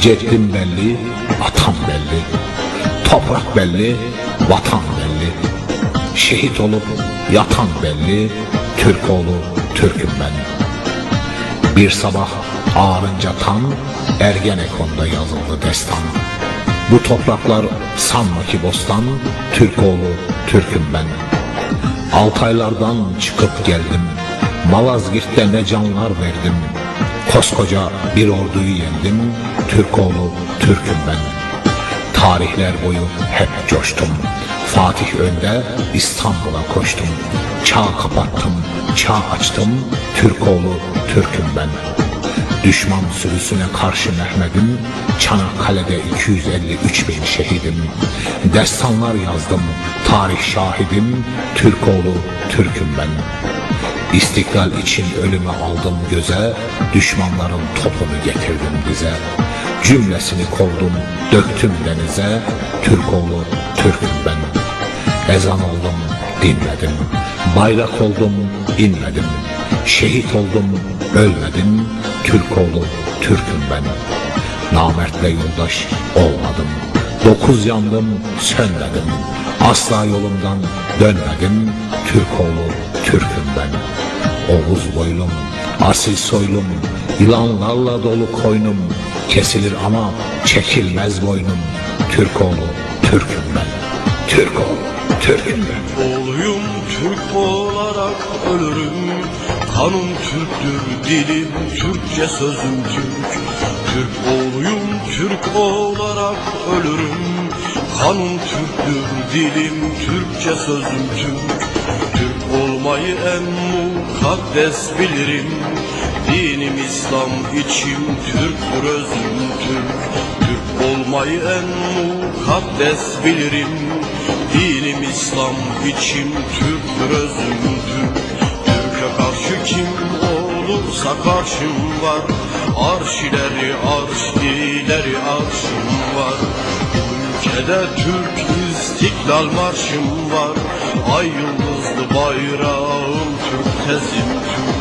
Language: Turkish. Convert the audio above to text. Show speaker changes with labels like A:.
A: Ceddim belli, atam belli. Toprak belli, vatan belli. Şehit olup yatan belli. Türk oğlu Türk'üm ben. Bir sabah ağarınca tan, Ergenekon'da yazıldı destan. Bu topraklar sanma ki bostan, Türk oğlu Türk'üm ben. Altaylardan çıkıp geldim, Malazgirt'te ne canlar verdim. Koskoca bir orduyu yendim, Türk oğlu Türk'üm ben. Tarihler boyu hep coştum. Fatih önde İstanbul'a koştum. Çağ kapattım, çağ açtım. Türk oğlu Türk'üm ben. Düşman sürüsüne karşı Mehmet'im. Çanakkale'de 253 bin şehidim. Destanlar yazdım, tarih şahidim. Türk oğlu Türk'üm ben. İstiklal için ölümü aldım göze, düşmanların topunu getirdim dize. Cümlesini kovdum, döktüm denize, Türk oğlu Türk'üm ben. Ezan oldum, dinledim, bayrak oldum, inmedim. Şehit oldum, ölmedim, Türk oğlu Türk'üm ben. Namertle yoldaş olmadım, dokuz yandım, sönmedim. Asla yolumdan dönmedim, Türk oğlu Türk'üm. Oğuz boylum, asil soylum, yılanlarla dolu koynum, kesilir ama çekilmez boynum. Türk oğlu Türk'üm ben, Türk oğlu Türk'üm ben.
B: Oğluyum Türk olarak ölürüm. Kanım Türktür, dilim Türkçe sözüm Türk. Türk oğluyum Türk olarak ölürüm. Kanım Türktür, dilim Türkçe sözüm Türk. Türk olmayı en mukaddes bilirim Dinim İslam, içim Türktür, özüm Türk. Türk olmayı en mukaddes bilirim Dinim İslam, içim Türktür, özüm Türk. Türk'e karşı kim olursa karşım var Arş ileri, arş ileri arşım var. Ülkede Türk istiklal marşım var Ay yıldızlı bayrağım Türk tezim Türk